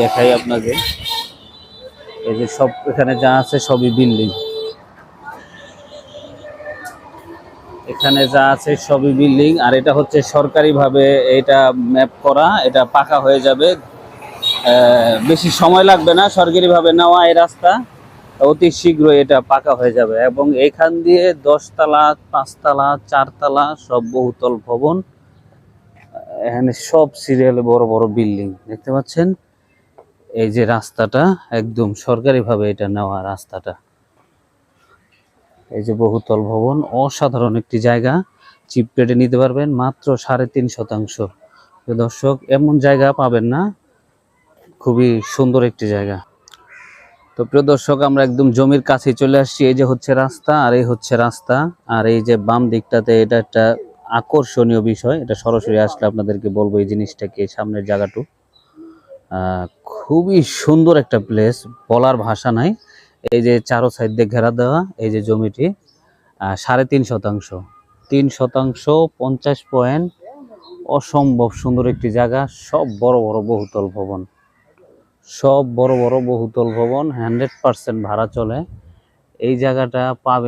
দেখাই আপনাকে। এই যে সব এখানে যা আছে সবই বিল্ডিং। এখানে যা আছে সবই বিল্ডিং। আর এটা হচ্ছে সরকারিভাবে এটা ম্যাপ করা, এটা পাকা হয়ে যাবে। বেশি সময় লাগবে না সরকারিভাবে নেওয়া এই রাস্তা। অতি শীঘ্রই এটা পাকা হয়ে যাবে এবং এখান দিয়ে দশতলা, পাঁচতলা, চারতলা সব বহুতল ভবন। এখানে সব সিরিয়ালে বড় বড় বিল্ডিং, দেখতে পাচ্ছেন? এই যে রাস্তাটা একদম সরকারিভাবে এটা নেওয়া রাস্তাটা। এই যে বহুতল ভবন অসাধারণ একটি জায়গা। চিপ রেটে নিতে পারবেন মাত্র সাড়ে তিন শতাংশ। দর্শক এমন জায়গা পাবেন না। খুবই সুন্দর একটি জায়গা। তো প্রিয় দর্শক আমরা একদম জমির কাছে চলে আসছি। এই যে হচ্ছে রাস্তা আর এই হচ্ছে রাস্তা। আর এই যে বাম দিকটাতে এটা একটা আকর্ষণীয় বিষয়। এটা সরাসরি আসলে আপনাদেরকে বলব এই জিনিসটাকে সামনের জায়গাটু আহ, খুবই সুন্দর একটা প্লেস বলার ভাষা নাই। এই যে চারো সাইড দিয়ে ঘেরা দেওয়া, এই যে জমিটি সাড়ে তিন শতাংশ। তিন শতাংশ, পঞ্চাশ পয়েন্ট অসম্ভব সুন্দর একটি জায়গা, সব বড় বড় বহুতল ভবন। সব বড় বড় বহুতল ভবন হান্ড্রেড পার্সেন্ট ভাড়া চলে। এই জায়গাটা পাবে